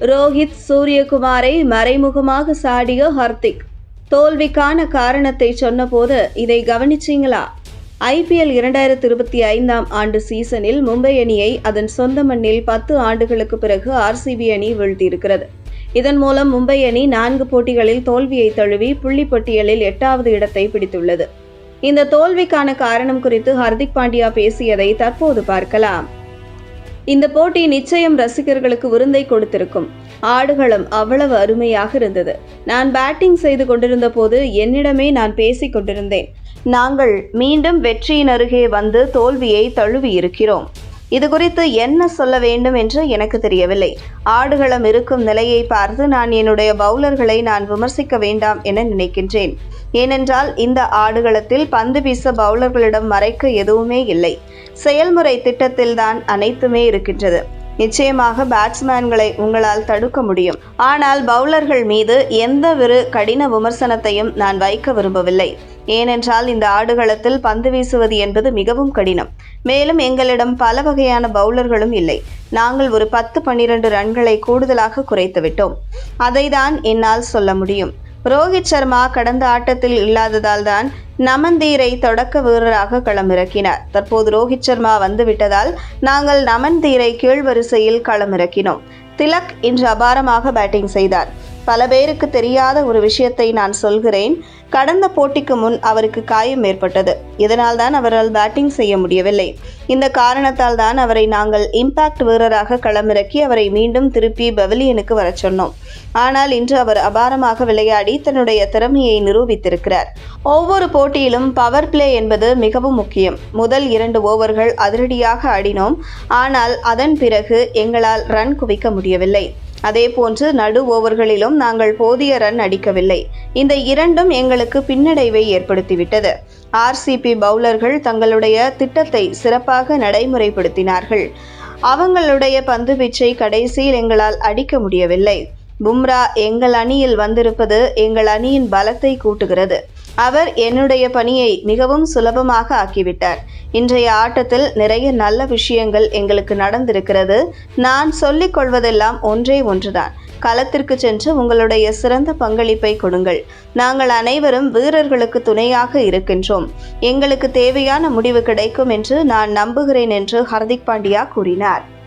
ரோஹித் சூரியகுமாரை மறைமுகமாக சாடிய ஹர்திக். தோல்விக்கான காரணத்தை சொன்னபோது இதை கவனிச்சீங்களா? ஐபிஎல் இரண்டாயிரத்தி இருபத்தி ஐந்தாம் ஆண்டு சீசனில் மும்பை அணியை அதன் சொந்த மண்ணில் பத்து ஆண்டுகளுக்கு பிறகு ஆர்சிபி அணி வீழ்த்தியிருக்கிறது. இதன் மூலம் மும்பை அணி நான்கு போட்டிகளில் தோல்வியை தழுவி புள்ளி பட்டியலில் எட்டாவது இடத்தை பிடித்துள்ளது. இந்த தோல்விக்கான காரணம் குறித்து ஹர்திக் பாண்டியா பேசியதை தற்போது பார்க்கலாம். இந்த போட்டி நிச்சயம் ரசிகர்களுக்கு விருந்தை கொடுத்திருக்கும். ஆடுகளம் அவ்வளவு அருமையாக இருந்தது. நான் பேட்டிங் செய்து கொண்டிருந்த போது என்னிடமே நான் பேசிக் கொண்டிருந்தேன். நாங்கள் மீண்டும் வெற்றியின் அருகே வந்து தோல்வியை தழுவி இருக்கிறோம். இது குறித்து என்ன சொல்ல வேண்டும் என்று எனக்கு தெரியவில்லை. ஆடுகளம் இருக்கும் நிலையை பார்த்து நான் என்னுடைய பவுலர்களை நான் விமர்சிக்க வேண்டாம் என நினைக்கின்றேன். ஏனென்றால் இந்த ஆடுகளத்தில் பந்து வீச பவுலர்களிடம் மறைக்க எதுவுமே இல்லை. செயல்முறை திட்டத்தில்தான் அனைத்துமே இருக்கின்றது. நிச்சயமாக பேட்ஸ்மேன்களை உங்களால் தடுக்க முடியும். ஆனால் பவுலர்கள் மீது எந்தவொரு கடின விமர்சனத்தையும் நான் வைக்க விரும்பவில்லை. ஏனென்றால் இந்த ஆடுகளத்தில் பந்து வீசுவது என்பது மிகவும் கடினம். மேலும் எங்களிடம் பல வகையான பவுலர்களும் இல்லை. நாங்கள் ஒரு பத்து பன்னிரண்டு ரன்களை கூடுதலாக குறைத்துவிட்டோம் அதைதான் என்னால் சொல்ல முடியும். ரோஹித் சர்மா கடந்த ஆட்டத்தில் இல்லாததால் தான் நமந்தீரை தொடக்க வீரராக களமிறக்கினார். தற்போது ரோஹித் சர்மா வந்துவிட்டதால் நாங்கள் நமந்தீரை கீழ்வரிசையில் களமிறக்கினோம். திலக் இன்று அபாரமாக பேட்டிங் செய்தார். பல பேருக்கு தெரியாத ஒரு விஷயத்தை நான் சொல்கிறேன். கடந்த போட்டிக்கு முன் அவருக்கு காயம் ஏற்பட்டது. இதனால் தான் அவரால் பேட்டிங் செய்ய முடியவில்லை. இந்த காரணத்தால் தான் அவரை நாங்கள் இம்பாக்ட் வீரராக களமிறக்கி அவரை மீண்டும் திருப்பி பெவிலியனுக்கு வரச் சொன்னோம். ஆனால் இன்று அவர் அபாரமாக விளையாடி தன்னுடைய திறமையை நிரூபித்திருக்கிறார். ஒவ்வொரு போட்டியிலும் பவர் பிளே என்பது மிகவும் முக்கியம். முதல் இரண்டு ஓவர்கள் அதிரடியாக ஆடினோம். ஆனால் அதன் பிறகு எங்களால் ரன் குவிக்க முடியவில்லை. அதேபோன்று நடு ஓவர்களிலும் நாங்கள் போதிய ரன் அடிக்கவில்லை. இந்த இரண்டும் எங்களுக்கு பின்னடைவை ஏற்படுத்திவிட்டது. ஆர்சிபி பவுலர்கள் தங்களுடைய திட்டத்தை சிறப்பாக நடைமுறைப்படுத்தினார்கள். அவங்களுடைய பந்துவீச்சை கடைசியில் எங்களால் அடிக்க முடியவில்லை. பும்ரா எங்கள் அணியில் வந்திருப்பது எங்கள் அணியின் பலத்தை கூட்டுகிறது. அவர் என்னுடைய பணியை மிகவும் சுலபமாக ஆக்கிவிட்டார். இன்றைய ஆட்டத்தில் நிறைய நல்ல விஷயங்கள் எங்களுக்கு நடந்திருக்கிறது. நான் சொல்லிக் கொள்வதெல்லாம் ஒன்றே ஒன்றுதான். களத்திற்கு சென்று உங்களுடைய சிறந்த பங்களிப்பை கொடுங்கள். நாங்கள் அனைவரும் வீரர்களுக்கு துணையாக இருக்கின்றோம். எங்களுக்கு தேவையான முடிவு கிடைக்கும் என்று நான் நம்புகிறேன் என்று ஹர்திக் பாண்டியா கூறினார்.